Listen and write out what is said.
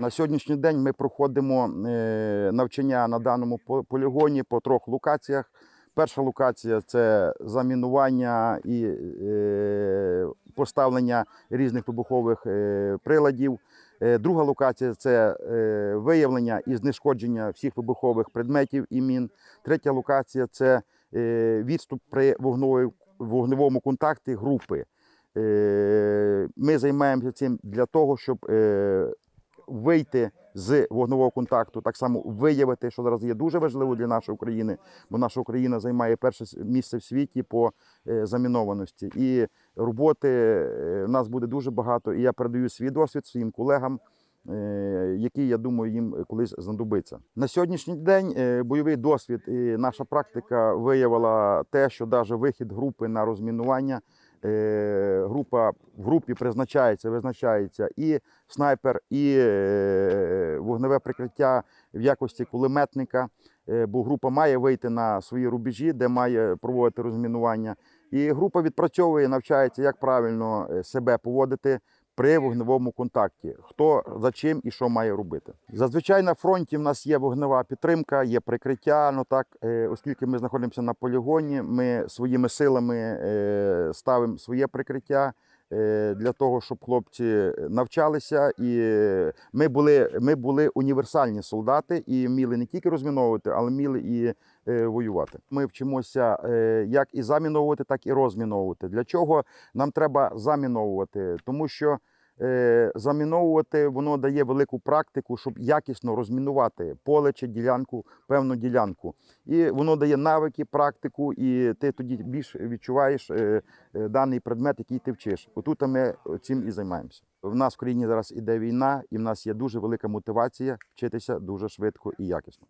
На сьогоднішній день ми проходимо е, навчання на даному полігоні по трьох локаціях. Перша локація це замінування і е, поставлення різних вибухових е, приладів. Друга локація це виявлення і знешкодження всіх вибухових предметів і мін. Третя локація це відступ при вогневому контакті групи. Ми займаємося цим для того, щоб вийти з вогневого контакту, так само виявити, що зараз є дуже важливо для нашої України, бо наша Україна займає перше місце в світі по е, замінованості. І роботи е, в нас буде дуже багато. І я передаю свій досвід своїм колегам. е, Який, я думаю, їм колись знадобиться. На сьогоднішній день бойовий досвід і наша практика виявила те, що навіть вихід групи на розмінування група в групі призначається, визначається і снайпер, і е, вогневе прикриття в якості кулеметника. Е, Бо група має вийти на свої рубежі, де має проводити розмінування. І група відпрацьовує, навчається, як правильно е, себе поводити при вогневому контакті, хто за чим і що має робити. Зазвичай на фронті в нас є вогнева підтримка, є прикриття. Ну так, е, оскільки ми знаходимося на полігоні, ми своїми силами е, ставимо своє прикриття. Е, Для того щоб хлопці навчалися, і ми були, ми були універсальні солдати і вміли не тільки розміновувати, але вміли і е, воювати. Ми вчимося е, як і заміновувати, так і розміновувати. Для чого нам треба заміновувати? Тому що е, заміновувати воно дає велику практику, щоб якісно розмінувати поле чи ділянку, певну ділянку. І воно дає навики, практику, і ти тоді більш відчуваєш е, е, даний предмет, який ти вчиш. Отут ми цим і займаємося. В нас в країні зараз іде війна, і в нас є дуже велика мотивація вчитися дуже швидко і якісно.